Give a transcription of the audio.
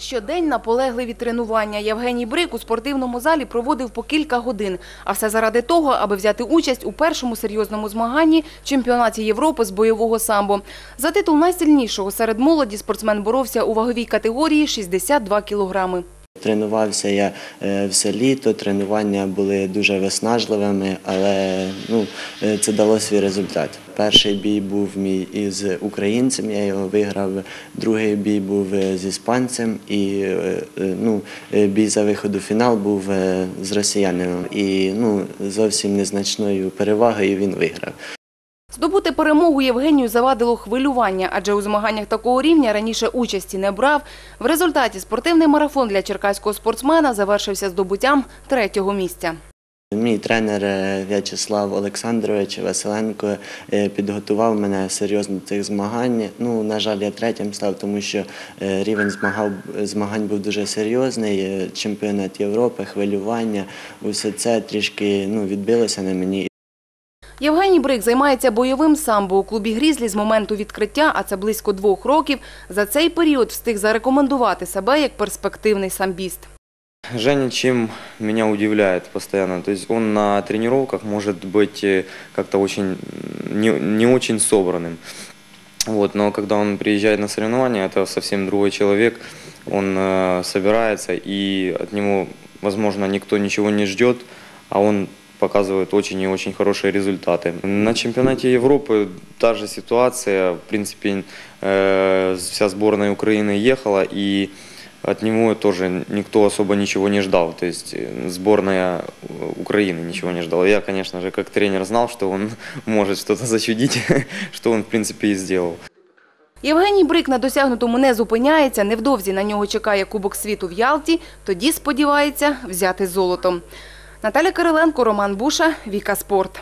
Щодень наполегливі тренування. Євгеній Брик у спортивному залі проводив по кілька годин. А все заради того, аби взяти участь у першому серйозному змаганні – чемпіонаті Європи з бойового самбо. За титул найсильнішого серед молоді спортсмен боровся у ваговій категорії 62 кілограми. Тренувався я е, все літо, тренування були дуже виснажливими, але ну, е, це дало свій результат. Перший бій був мій із українцем, я його виграв. Другий бій був е, з іспанцем, і ну, бій за виход у фінал був з росіянином. І ну, зовсім незначною перевагою він виграв. Здобути перемогу Євгенію завадило хвилювання, адже у змаганнях такого рівня раніше участі не брав. В результаті спортивний марафон для черкаського спортсмена завершився здобуттям третього місця. Мій тренер е, В'ячеслав Олександрович Василенко е, підготував мене серйозно до цих змагань. Ну, на жаль, я третім став, тому що е, рівень змагав, змагань був дуже серйозний. Чемпіонат Європи, хвилювання, усе це трішки ну, відбилося на мені. Євгеній Брик займається бойовим самбо у клубі «Грізлі» з моменту відкриття, а це близько двох років. За цей період встиг зарекомендувати себе як перспективний самбіст. Женя чем меня удивляет постоянно. То есть он на тренировках может быть э, как-то очень не, не очень собранным. Вот, но когда он приезжает на соревнования, это совсем другой человек. Он э, собирается, и от него, возможно, никто ничего не ждет, а он показывает очень и очень хорошие результаты. На чемпионате Европы та же ситуация. В принципе, э, вся сборная Украины ехала, и от него тоже никто особо ничего не ждал. То есть э, сборная э, Украины ничего не ждала. Я, конечно же, как тренер знал, что он может что-то зачудить, что он, в принципе, и сделал. Євгеній Брик на досягнутому не зупиняється. Невдовзі на нього чекає Кубок світу в Ялті. Тоді сподівається взяти золото. Наталя Кириленко, Роман Буша, Віка Спорт.